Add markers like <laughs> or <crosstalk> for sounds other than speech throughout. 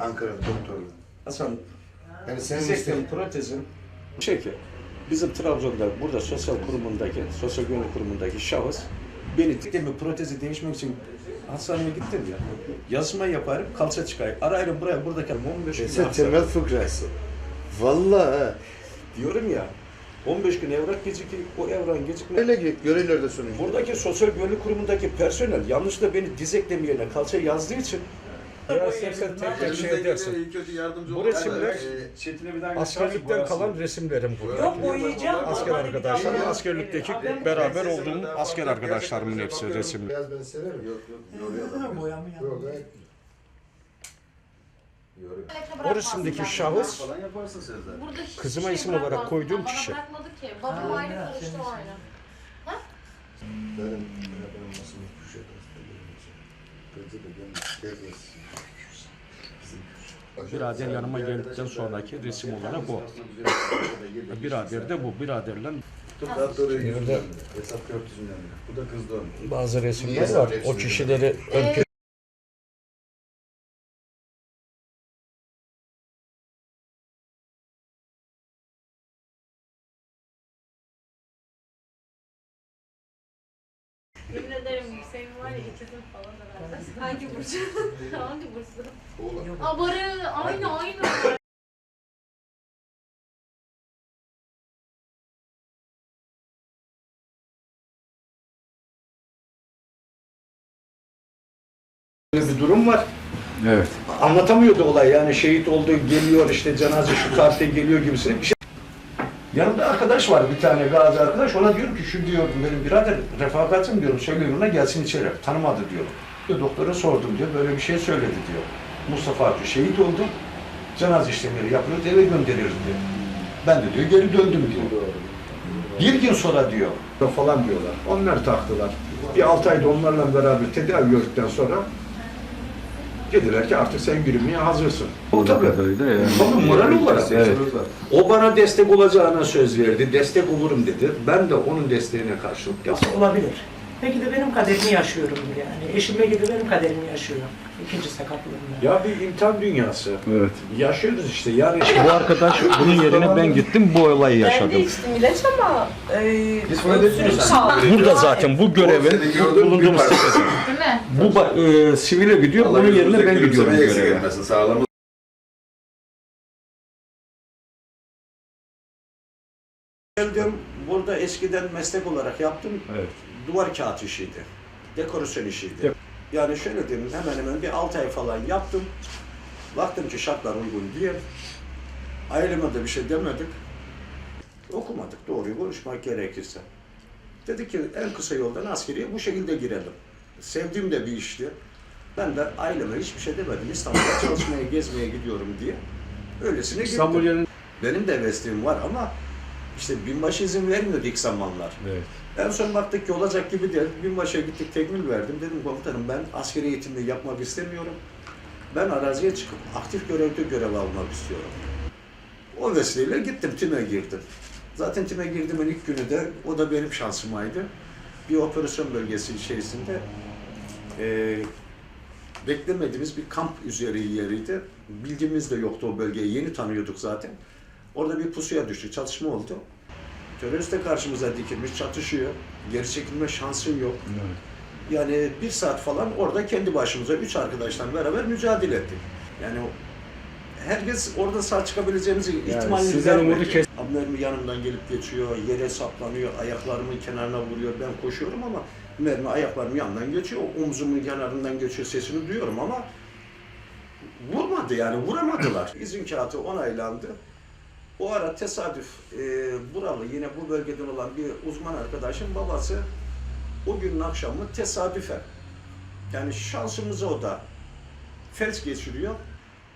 Ankara doktoru. Hasan, Yani senin dizekten isteğin. protezin ki, bizim Trabzon'da burada sosyal kurumundaki, sosyal güvenlik kurumundaki şahıs beni dikemi protezi değişmek için hastaneye gittim ya. Yazma yaparım, kalça çıkayım. Arayırım buraya, burada kalırım. 15 gün Sen hastane. temel fıkrası. Vallahi ha. Diyorum ya, 15 gün evrak gecikir, o evran gecikme. Öyle ki görevlerde sonucu. Buradaki sosyal güvenlik kurumundaki personel yanlışlıkla beni diz eklemi yerine kalça yazdığı için ya istersen tek tek şey edersin. Bu resimler askerlikten kalan resimlerim burada. Yok boyayacağım. Asker arkadaşlarım, askerlikteki beraber olduğum asker arkadaşlarımın hepsi resimli. Beyaz ben severim. Yok yok yoruyor adam. Boyamı Yok gayet. O resimdeki şahıs Kızıma şey isim olarak koyduğum Bana kişi. bırakmadı ki. Babam ya, konuştu aynı. Benim benim nasıl bir şey Ben. Birader yanıma geldikten sonraki resim olarak bu. Birader de bu. Biraderle Daha doğru Şimdi yüz burada- milyon lira. Hesap 400 milyon lira. Bu da kızdı bazı resimler var. O kişileri ön Yemin ederim Hüseyin var ya ikizim falan herhalde. Hangi burcu? <laughs> Hangi burcu? Oğlan. Abarı aynı aynı. Böyle bir durum var. Evet. Anlatamıyordu olay yani şehit oldu geliyor işte cenaze şu tarihte geliyor gibisine bir şey. Yanımda arkadaş var bir tane gazi arkadaş ona diyorum ki şu diyor benim birader refakatim diyorum söyle ona gelsin içeri tanımadı diyor. diyor. Doktora sordum diyor böyle bir şey söyledi diyor. Mustafa abi şehit oldu cenaze işlemleri yapıyoruz eve gönderiyoruz diyor. Ben de diyor geri döndüm diyor. Bir gün sonra diyor falan diyorlar. Onlar taktılar. Bir altı ayda onlarla beraber tedavi gördükten sonra dediler ki artık sen yürümeye hazırsın. O tabii. Tabii moral olarak. O bana destek olacağına söz verdi. Destek olurum dedi. Ben de onun desteğine karşılık yaptım. Olabilir. Belki de benim kaderimi yaşıyorum yani. Eşime gibi benim kaderimi yaşıyorum. İkinci sakatlığımda. Ya bir imtihan dünyası. Evet. Yaşıyoruz işte. Yani Bu arkadaş bunun yerine ben gittim bu olayı Ben de yaşadım. içtim ilaç ama e, Biz mi öksürük kaldı. Burada zaten bu görevin Seni gördüm, bulunduğumuz parça. Değil mi? bu ba- e, sivile gidiyor Allah bunun yerine yüzümüzdeki ben gidiyorum gülümsemeyi eksik göreve. etmesin. Sağlığımız geldim. Burada eskiden meslek olarak yaptım. Evet. Duvar kağıt işiydi. Dekorasyon işiydi. Evet. Yani şöyle diyeyim hemen hemen bir 6 ay falan yaptım. Baktım ki şartlar uygun diye. Aileme de bir şey demedik. Okumadık doğruyu konuşmak gerekirse. Dedi ki en kısa yoldan askeriye bu şekilde girelim. Sevdiğim de bir işti. Ben de aileme hiçbir şey demedim. İstanbul'a çalışmaya, gezmeye gidiyorum diye. Öylesine gittim. Benim de mesleğim var ama işte binbaşı izin vermiyordu ilk zamanlar. Evet. En son baktık ki olacak gibi değil. Binbaşıya gittik tekmil verdim. Dedim komutanım ben askeri eğitimde yapmak istemiyorum. Ben araziye çıkıp aktif görevde görev almak istiyorum. O vesileyle gittim time girdim. Zaten time girdiğimin ilk günü de o da benim şansımaydı. Bir operasyon bölgesi içerisinde eee beklemediğimiz bir kamp üzeri yeriydi. Bilgimiz de yoktu o bölgeyi. Yeni tanıyorduk zaten. Orada bir pusuya düştü. Çatışma oldu. Terörist de karşımıza dikilmiş, çatışıyor. Geri çekilme şansın yok. Yani bir saat falan orada kendi başımıza üç arkadaşla beraber mücadele ettik. Yani herkes orada sağ çıkabileceğimizi ihtimalini sizden umudu vermedi. kes- Mermi yanımdan gelip geçiyor, yere saplanıyor, ayaklarımın kenarına vuruyor. Ben koşuyorum ama mermi ayaklarımın yanından geçiyor, omzumun kenarından geçiyor, sesini duyuyorum ama vurmadı yani, vuramadılar. İzin kağıtı onaylandı. O ara tesadüf e, buralı yine bu bölgeden olan bir uzman arkadaşın babası o günün akşamı tesadüfen yani şansımıza o da felç geçiriyor.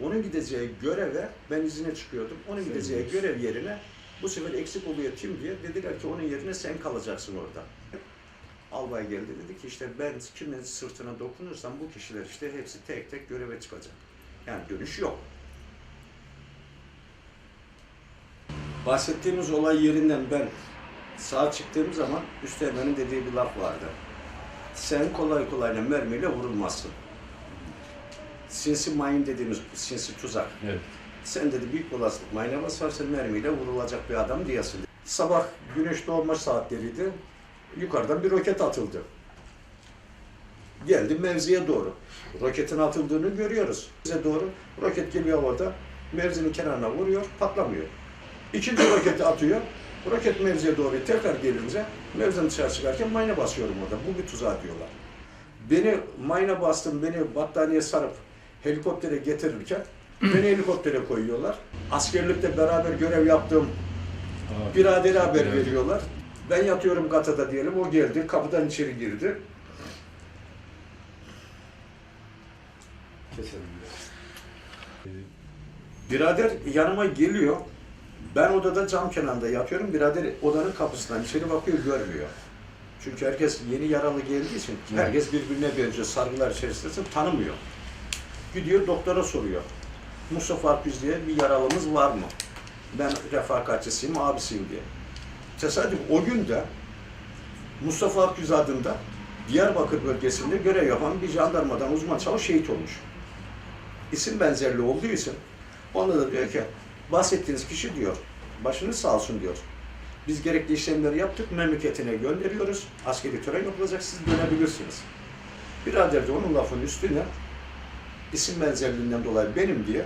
Onun gideceği göreve ben izine çıkıyordum. Onun gideceği görev yerine bu sefer eksik oluyor tim diye dediler ki onun yerine sen kalacaksın orada. Albay geldi dedi ki işte ben kimin sırtına dokunursam bu kişiler işte hepsi tek tek göreve çıkacak. Yani dönüş yok. Bahsettiğimiz olay yerinden ben sağa çıktığım zaman üsteğmenin dediği bir laf vardı. Sen kolay kolay mermiyle vurulmazsın. sinsi mayın dediğimiz sinsi tuzak. Evet. Sen dedi büyük olasılık mayına basarsan mermiyle vurulacak bir adam diyesin. Sabah güneş doğma saatleriydi. Yukarıdan bir roket atıldı. Geldi mevziye doğru. Roketin atıldığını görüyoruz. Bize doğru roket geliyor orada. Mevzinin kenarına vuruyor, patlamıyor. İkinci roketi atıyor. Roket mevziye doğru tekrar gelince mevzinin dışarı çıkarken mayına basıyorum orada. Bu bir tuzağı diyorlar. Beni mayına bastım, beni battaniye sarıp helikoptere getirirken beni helikoptere koyuyorlar. Askerlikte beraber görev yaptığım biraderi haber veriyorlar. Ben yatıyorum katada diyelim, o geldi, kapıdan içeri girdi. Keselim. Birader yanıma geliyor. Ben odada cam kenarında yatıyorum. Birader odanın kapısından içeri bakıyor, görmüyor. Çünkü herkes yeni yaralı geldiği için herkes birbirine benziyor. Sargılar içerisinde tanımıyor. Gidiyor doktora soruyor. Mustafa Akgüz diye bir yaralımız var mı? Ben refakatçisiyim, abisiyim diye. Tesadüf o gün de Mustafa Akgüz adında Diyarbakır bölgesinde görev yapan bir jandarmadan uzman çavuş şehit olmuş. İsim benzerliği olduğu için onda da diyor ki bahsettiğiniz kişi diyor başınız sağ olsun diyor. Biz gerekli işlemleri yaptık, memleketine gönderiyoruz. Askeri tören yapılacak, siz dönebilirsiniz. Birader de onun lafının üstüne isim benzerliğinden dolayı benim diye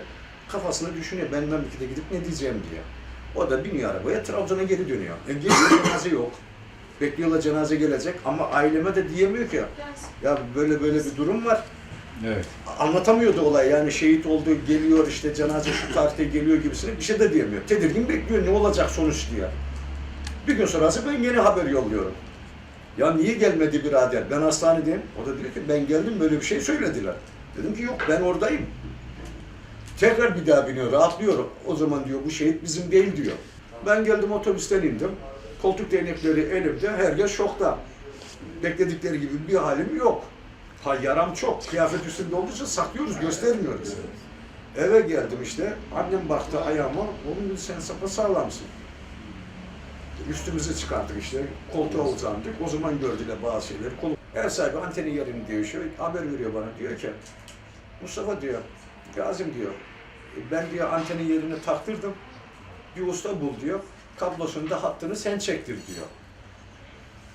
kafasını düşünüyor. Ben memlekete gidip ne diyeceğim diye. O da biniyor arabaya Trabzon'a geri dönüyor. E geliyor cenaze yok. Bekliyorlar cenaze gelecek ama aileme de diyemiyor ki ya böyle böyle bir durum var. Evet. Anlatamıyordu olay yani şehit oldu geliyor işte cenaze şu tarihte geliyor gibisine bir şey de diyemiyor. Tedirgin bekliyor ne olacak sonuç diye. Bir gün sonrası ben yeni haber yolluyorum. Ya niye gelmedi birader? Ben hastanedeyim. O da diyor ki ben geldim böyle bir şey söylediler. Dedim ki yok ben oradayım. Tekrar bir daha biniyor, rahatlıyorum. O zaman diyor bu şehit bizim değil diyor. Ben geldim otobüsten indim. Koltuk değnekleri elimde, herkes şokta. Bekledikleri gibi bir halim yok. Ha yaram çok. Kıyafet üstünde olduğu için saklıyoruz, göstermiyoruz. Eve geldim işte. Annem baktı ayağıma. Oğlum dedi, sen sapa sağlamsın. Üstümüzü çıkarttık işte. Koltuğa uzandık. O zaman gördüler bazı şeyleri. Kolu... Ev sahibi antenin yerini değişiyor. Haber veriyor bana. Diyor ki Mustafa diyor, Gazim diyor, ben diyor antenin yerini taktırdım. Bir usta bul diyor. Kablosunu da hattını sen çektir diyor.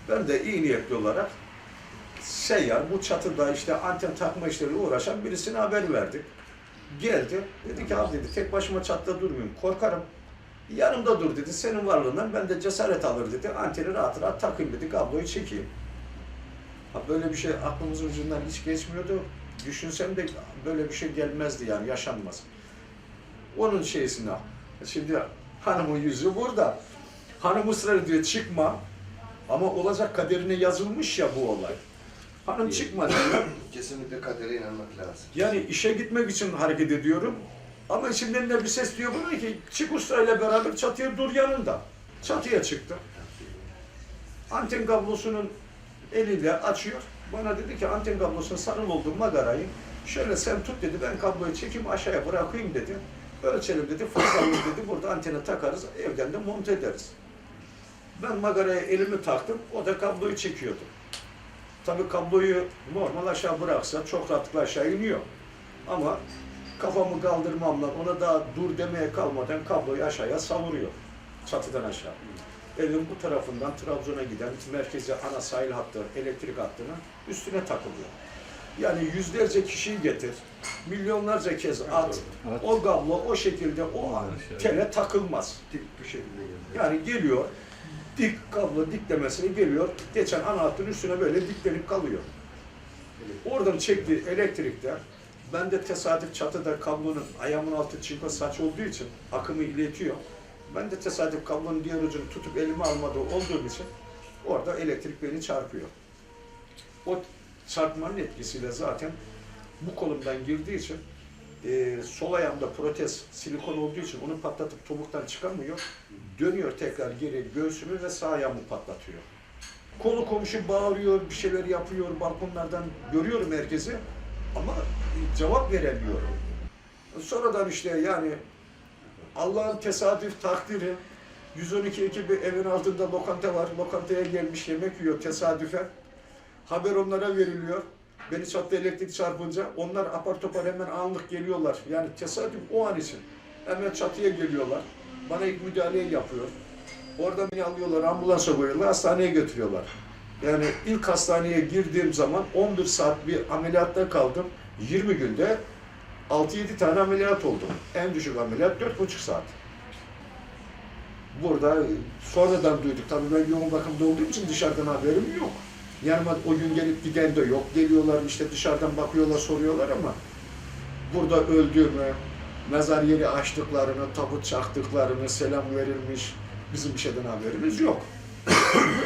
Ben de iyi niyetli olarak seyyar bu çatıda işte anten takma işleriyle uğraşan birisine haber verdik. Geldi. Dedi ki abi dedi tek başıma çatıda durmayayım. Korkarım. Yanımda dur dedi. Senin varlığından ben de cesaret alır dedi. Anteni rahat rahat takayım dedi. Kabloyu çekeyim. Ha böyle bir şey aklımızın ucundan hiç geçmiyordu. Düşünsem de böyle bir şey gelmezdi yani yaşanmaz. Onun şeysine. Şimdi hanımın yüzü burada. Hanım ısrar ediyor çıkma. Ama olacak kaderine yazılmış ya bu olay. Hanım çıkma diyor. Kesinlikle kadere inanmak lazım. Yani işe gitmek için hareket ediyorum. Ama içimden de bir ses diyor bana ki çık ustayla beraber çatıya dur yanında. Çatıya çıktım. Anten kablosunun eliyle açıyor. Bana dedi ki anten kablosuna sarıl olduğum magarayı şöyle sen tut dedi ben kabloyu çekeyim aşağıya bırakayım dedi. Ölçelim dedi fazlalığını dedi burada antene takarız evden de monte ederiz. Ben magaraya elimi taktım o da kabloyu çekiyordu. Tabii kabloyu normal aşağı bıraksa çok rahatlıkla aşağı iniyor. Ama kafamı kaldırmamla ona daha dur demeye kalmadan kabloyu aşağıya savuruyor. Çatıdan aşağı. Evin bu tarafından Trabzon'a giden merkezi ana sahil hattı, elektrik hattının üstüne takılıyor. Yani yüzlerce kişiyi getir, milyonlarca kez at, o kablo o şekilde o tele takılmaz. Dik bu şekilde geldi. Yani geliyor, dik kablo diklemesine geliyor, geçen ana hattın üstüne böyle diklenip kalıyor. Oradan çektiği elektrikler, ben de tesadüf çatıda kablonun ayağımın altı çinko saç olduğu için akımı iletiyor. Ben de tesadüf kablonun diğer ucunu tutup elime almadığı olduğum için orada elektrik beni çarpıyor. O çarpmanın etkisiyle zaten bu kolumdan girdiği için e, sol ayağımda protez silikon olduğu için onu patlatıp topuktan çıkamıyor. Dönüyor tekrar geri göğsümü ve sağ ayağımı patlatıyor. Kolu komşu bağırıyor, bir şeyler yapıyor, balkonlardan görüyorum herkesi ama cevap veremiyorum. Sonradan işte yani Allah'ın tesadüf takdiri 112 ekibi evin altında lokanta var. Lokantaya gelmiş yemek yiyor tesadüfen. Haber onlara veriliyor. Beni çattı elektrik çarpınca onlar apar topar hemen anlık geliyorlar. Yani tesadüf o an için. Hemen çatıya geliyorlar. Bana ilk müdahaleyi yapıyor. Oradan beni alıyorlar, ambulansa koyuyorlar, hastaneye götürüyorlar. Yani ilk hastaneye girdiğim zaman 11 saat bir ameliyatta kaldım. 20 günde 6-7 tane ameliyat oldum. En düşük ameliyat 4,5 saat. Burada sonradan duyduk. Tabii ben yoğun bakımda olduğum için dışarıdan haberim yok. Yanıma o gün gelip giden de yok. Geliyorlar işte dışarıdan bakıyorlar, soruyorlar ama burada öldüğümü, mezar yeri açtıklarını, tabut çaktıklarını, selam verilmiş, bizim bir şeyden haberimiz yok. <coughs>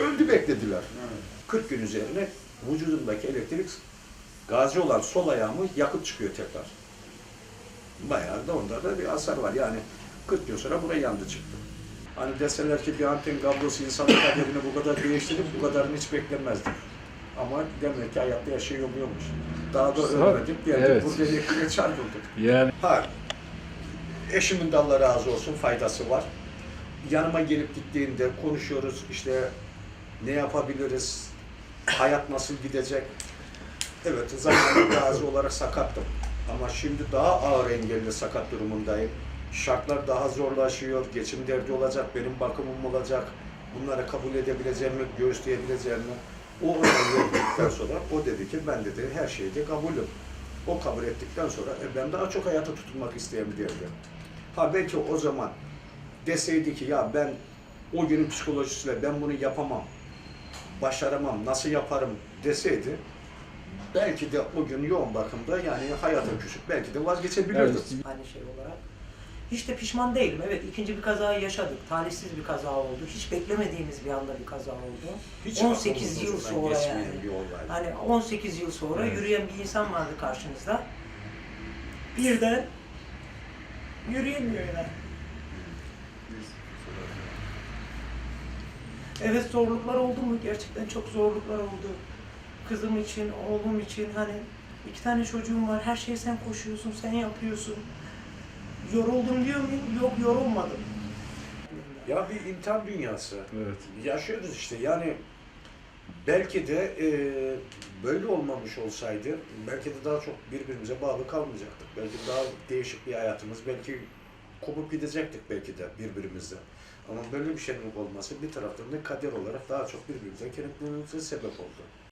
Öldü beklediler. 40 gün üzerine vücudumdaki elektrik gazi olan sol ayağımı yakıp çıkıyor tekrar. Bayağı da onda da bir hasar var. Yani 40 gün sonra buraya yandı çıktı. Hani deseler ki bir anten kablosu insanın kaderini bu kadar değiştirip bu kadarını hiç beklemezdim. Ama demek ki hayatta yaşayamıyormuş. Daha da ölmedik. Geldik Evet. burada elektriğe çarpıldık. Yani Ha, eşimin de Allah razı olsun faydası var. Yanıma gelip gittiğinde konuşuyoruz işte ne yapabiliriz, hayat nasıl gidecek. Evet zamanında gazi olarak sakattım. Ama şimdi daha ağır engelli sakat durumundayım. Şartlar daha zorlaşıyor, geçim derdi olacak, benim bakımım olacak. Bunları kabul edebileceğim mi, göğüsleyebileceğim mi? O onayı verdikten sonra o dedi ki ben dedi her şeyde kabulüm. O kabul ettikten sonra e, ben daha çok hayata tutunmak isteyen derdi. Ha belki o zaman deseydi ki ya ben o günün psikolojisiyle ben bunu yapamam, başaramam, nasıl yaparım deseydi belki de o gün yoğun bakımda yani hayata küsüp belki de vazgeçebilirdim. Evet. Aynı şey olarak. Hiç de pişman değilim. Evet ikinci bir kazayı yaşadık. Talihsiz bir kaza oldu. Hiç beklemediğimiz bir anda bir kaza oldu. Hiç 18 yıl sonra yani. Hani 18 yıl sonra Evet. yürüyen bir insan vardı karşınızda. Birden yürüyemiyor yani. Evet zorluklar oldu mu? Gerçekten çok zorluklar oldu. Kızım için, oğlum için hani iki tane çocuğum var. Her şeye sen koşuyorsun, sen yapıyorsun. Yoruldum diyor muyum? Yok yorulmadım. Ya bir imtihan dünyası. Evet. Yaşıyoruz işte yani belki de e, böyle olmamış olsaydı belki de daha çok birbirimize bağlı kalmayacaktık. Belki daha değişik bir hayatımız, belki kopup gidecektik belki de birbirimizden. Ama böyle bir şeyin olması bir taraftan da kader olarak daha çok birbirimize kenetlenmemize sebep oldu.